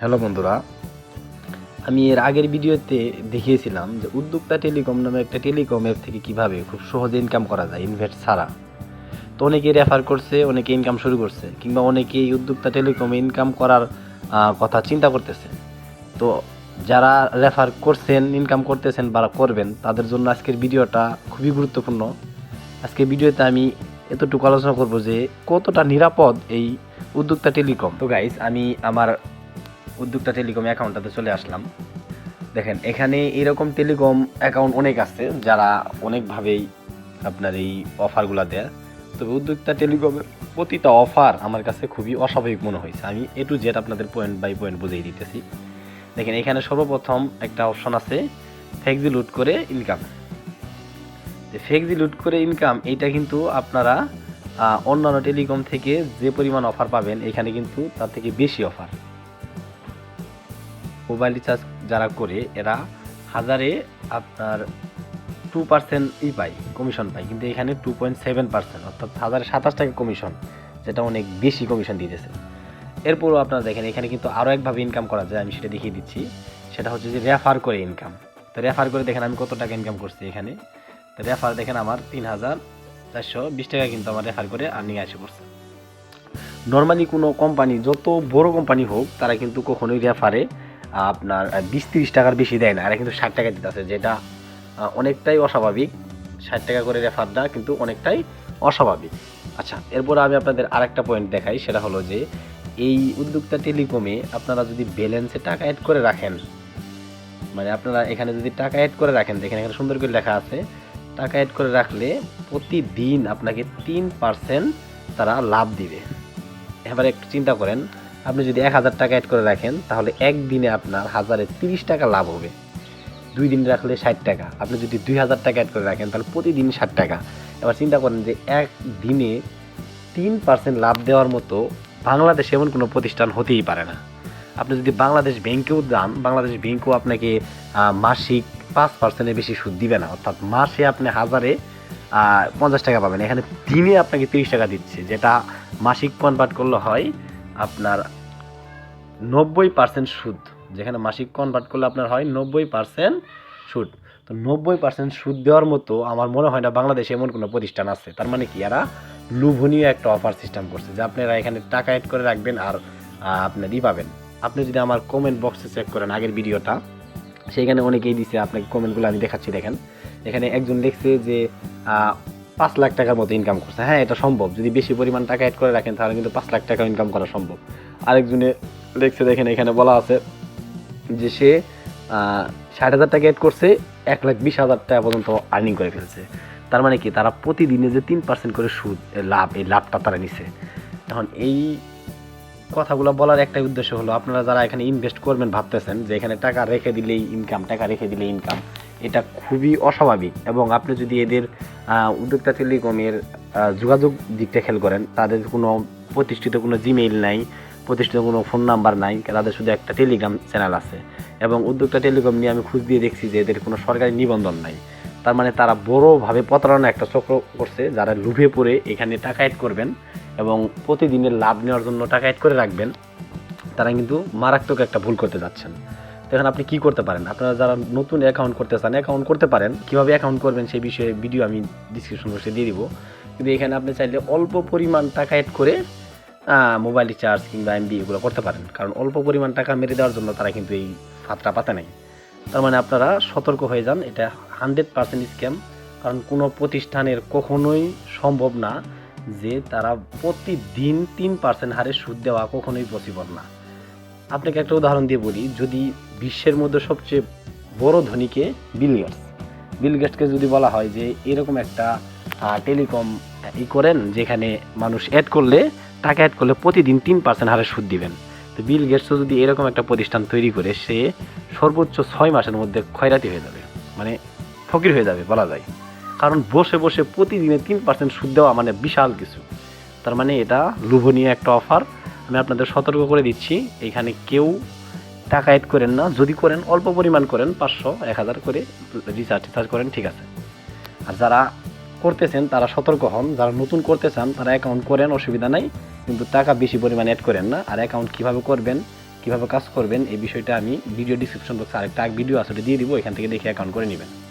Hello বন্ধুরা, আমি এর আগের ভিডিওতে দেখিয়েছিলাম যে উদ্যোক্তা টেলিকম নামে একটা টেলিকম অ্যাপ থেকে কীভাবে খুব সহজে ইনকাম করা যায় ইনভেস্ট ছাড়া। তো অনেকে রেফার করছে, অনেকে ইনকাম শুরু করছে, কিংবা অনেকে এই উদ্যোক্তা টেলিকমে ইনকাম করার কথা চিন্তা করতেছে। তো যারা রেফার করছেন ইনকাম করতেছেন বা করবেন, তাদের জন্য আজকের ভিডিওটা খুবই গুরুত্বপূর্ণ। আজকের ভিডিওতে আমি এতটুকু আলোচনা করব যে কতটা নিরাপদ এই উদ্যোক্তা টেলিকম। তো গাইস আমি আমার উদ্যোক্তা টেলিকম অ্যাকাউন্টটাতে চলে আসলাম। দেখেন, এখানে এরকম টেলিকম অ্যাকাউন্ট অনেক আছে যারা অনেকভাবেই আপনার এই অফারগুলো দেয়। তবে উদ্যোক্তা টেলিকমের প্রতিটা অফার আমার কাছে খুবই অস্বাভাবিক মনে হয়েছে। আমি এ টু জেড আপনাদের পয়েন্ট বাই পয়েন্ট বুঝিয়ে দিতেছি। দেখেন, এখানে সর্বপ্রথম একটা অপশন আছে ফেকজি লুট করে ইনকাম ফেকজি লুট করে ইনকাম এইটা কিন্তু আপনারা অন্যান্য টেলিকম থেকে যে পরিমাণ অফার পাবেন, এখানে কিন্তু তার থেকে বেশি অফার মোবাইল রিচার্জ যারা করে, এরা হাজারে আপনার টু পার্সেন্ট ই পায় কমিশন পায়। কিন্তু এখানে টু পয়েন্ট সেভেন পার্সেন্ট অর্থাৎ হাজারে সাতাশ টাকা কমিশন যেটা অনেক বেশি কমিশন দিতেছে। এরপরও আপনারা দেখেন, এখানে কিন্তু আরও একভাবে ইনকাম করা যায়, আমি সেটা দেখিয়ে দিচ্ছি। সেটা হচ্ছে যে রেফার করে ইনকাম তো রেফার করে দেখেন, আমি কত টাকা ইনকাম করছি এখানে? তো রেফার দেখেন, আমার তিন হাজার চারশো বিশ টাকা কিন্তু আমার রেফার করে আর্নিং আসে পড়ছে। নর্মালি কোনো কোম্পানি যত বড় কোম্পানি হোক, তারা কিন্তু কখনোই রেফারে আপনার বিশ তিরিশ টাকার বেশি দেয় না। এরা কিন্তু ষাট টাকা দিতেছে যেটা অনেকটাই অস্বাভাবিক। ষাট টাকা করে রেফারটা কিন্তু অনেকটাই অস্বাভাবিক। আচ্ছা এরপর আমি আপনাদের আরেকটা পয়েন্ট দেখাই, সেটা হলো যে, এই উদ্যোক্তা টেলিকমে আপনারা যদি ব্যালেন্সে টাকা অ্যাড করে রাখেন মানে আপনারা এখানে যদি টাকা অ্যাড করে রাখেন, দেখেন এখানে সুন্দর করে লেখা আছে, টাকা অ্যাড করে রাখলে প্রতিদিন আপনাকে তিন পার্সেন্ট তারা লাভ দিবে। এবার একটু চিন্তা করেন আপনি যদি এক হাজার টাকা অ্যাড করে রাখেন, তাহলে একদিনে আপনার হাজারে তিরিশ টাকা লাভ হবে। দুই দিন রাখলে ষাট টাকা। আপনি যদি দুই হাজার টাকা অ্যাড করে রাখেন, তাহলে প্রতিদিন ষাট টাকা। এবার চিন্তা করেন যে এক দিনে তিন পার্সেন্ট লাভ দেওয়ার মতো বাংলাদেশে এমন কোনো প্রতিষ্ঠান হতেই পারে না। আপনি যদি বাংলাদেশ ব্যাংকেও যান, বাংলাদেশ ব্যাংকও আপনাকে মাসিক পাঁচ পার্সেন্টের বেশি সুদ দিবে না। অর্থাৎ মাসে আপনি হাজারে পঞ্চাশ টাকা পাবেন। এখানে দিনে আপনাকে তিরিশ টাকা দিচ্ছে, যেটা মাসিক কনভার্ট করলে হয় আপনার নব্বই পার্সেন্ট সুদ যেখানে মাসিক কনভার্ট করলে আপনার হয় নব্বই পার্সেন্ট সুদ। তো নব্বই পার্সেন্ট সুদ দেওয়ার মতো আমার মনে হয় না বাংলাদেশে এমন কোনো প্রতিষ্ঠান আছে। তার মানে কি এরা লোভনীয় একটা অফার সিস্টেম করছে যে আপনারা এখানে টাকা অ্যাড করে রাখবেন আর আহ, আপনার ই পাবেন। আপনি যদি আমার কমেন্ট বক্সে চেক করেন আগের ভিডিওটা সেইখানে অনেকেই দিছে আপনাকে কমেন্টগুলো আমি দেখাচ্ছি দেখেন। এখানে একজন লিখছে যে পাঁচ লাখ টাকার মতো ইনকাম করছে। হ্যাঁ এটা সম্ভব। যদি বেশি পরিমাণ টাকা অ্যাড করে রাখেন, তাহলে কিন্তু পাঁচ লাখ টাকা ইনকাম করা সম্ভব। আরেকজনে লিখছে দেখেন এখানে বলা আছে যে সে ষাট হাজার টাকা অ্যাড করছে, এক লাখ বিশ হাজার টাকা পর্যন্ত আর্নিং করে ফেলছে। তার মানে কি? তারা প্রতিদিনে যে তিন পার্সেন্ট করে সুদ লাভ, এই লাভটা তারা নিছে। এখন এই কথাগুলো বলার একটাই উদ্দেশ্য হলো, আপনারা যারা এখানে ইনভেস্ট করবেন ভাবতেছেন যে এখানে টাকা রেখে দিলেই ইনকাম টাকা রেখে দিলে ইনকাম এটা খুবই অস্বাভাবিক। এবং আপনি যদি এদের উদ্যোক্তা টেলিকমের যোগাযোগ দিকটা খেয়াল করেন। তাদের কোনো প্রতিষ্ঠিত কোনো জিমেইল নাই, প্রতিষ্ঠিত কোনো ফোন নাম্বার নাই, তাদের শুধু একটা টেলিগ্রাম চ্যানেল আছে। এবং উদ্যোক্তা টেলিকম নিয়ে আমি খোঁজ দিয়ে দেখছি যে এদের কোনো সরকারি নিবন্ধন নাই। তার মানে তারা বড়োভাবে প্রতারণা একটা চক্র করছে, যারা লুভে পড়ে এখানে টাকা অ্যাড করবেন এবং প্রতিদিনের লাভ নেওয়ার জন্য টাকা অ্যাড করে রাখবেন, তারা কিন্তু মারাত্মক একটা ভুল করতে যাচ্ছেন। এখন আপনি কি করতে পারেন? আপনারা যারা নতুন অ্যাকাউন্ট করতে চান অ্যাকাউন্ট করতে পারেন। কীভাবে অ্যাকাউন্ট করবেন সেই বিষয়ে ভিডিও আমি ডিসক্রিপশন বক্সে দিয়ে দিব। কিন্তু এখানে আপনি চাইলে অল্প পরিমাণ টাকা অ্যাড করে মোবাইল রিচার্জ কিংবা এমবি এগুলো করতে পারেন। কারণ অল্প পরিমাণ টাকা মেরে দেওয়ার জন্য তারা কিন্তু এই ফাতরা পাতে নাই। তার মানে আপনারা সতর্ক হয়ে যান, এটা হান্ড্রেড পার্সেন্ট স্ক্যাম কারণ কোনো প্রতিষ্ঠানের কখনোই সম্ভব না যে তারা প্রতিদিন তিন পার্সেন্ট হারে সুদ দেওয়া কখনোই পসিবল না। আপনাকে একটা উদাহরণ দিয়ে বলি, যদি বিশ্বের মধ্যে সবচেয়ে বড় ধনীকে বিল গেটস বিল গেটসকে যদি বলা হয় যে এরকম একটা টেলিকম ই করেন যেখানে মানুষ অ্যাড করলে, টাকা অ্যাড করলে প্রতিদিন তিন পার্সেন্ট হারে সুদ দিবেন। তো বিল গেটসও যদি এরকম একটা প্রতিষ্ঠান তৈরি করে, সে সর্বোচ্চ ছয় মাসের মধ্যে ক্ষয়রাতি হয়ে যাবে মানে ফকির হয়ে যাবে বলা যায়। কারণ বসে বসে প্রতিদিনে তিন পার্সেন্ট সুদ দেওয়া মানে বিশাল কিছু। তার মানে এটা লোভনীয় একটা অফার আমি আপনাদের সতর্ক করে দিচ্ছি, এখানে কেউ টাকা অ্যাড করেন না। যদি করেন, অল্প পরিমাণ করেন, পাঁচশো, এক হাজার করে রিচার্জ টিচার্জ করেন, ঠিক আছে। আর যারা করতেছেন, তারা সতর্ক হন। যারা নতুন করতে চান, তারা অ্যাকাউন্ট করেন, অসুবিধা নাই। কিন্তু টাকা বেশি পরিমাণে অ্যাড করেন না। আর অ্যাকাউন্ট কীভাবে করবেন, কীভাবে কাজ করবেন, এই বিষয়টা আমি ভিডিও ডিসক্রিপশন বক্সে আরেকটা ভিডিও আসলে দিয়ে দিব, এখান থেকে দেখে অ্যাকাউন্ট করে নেবেন।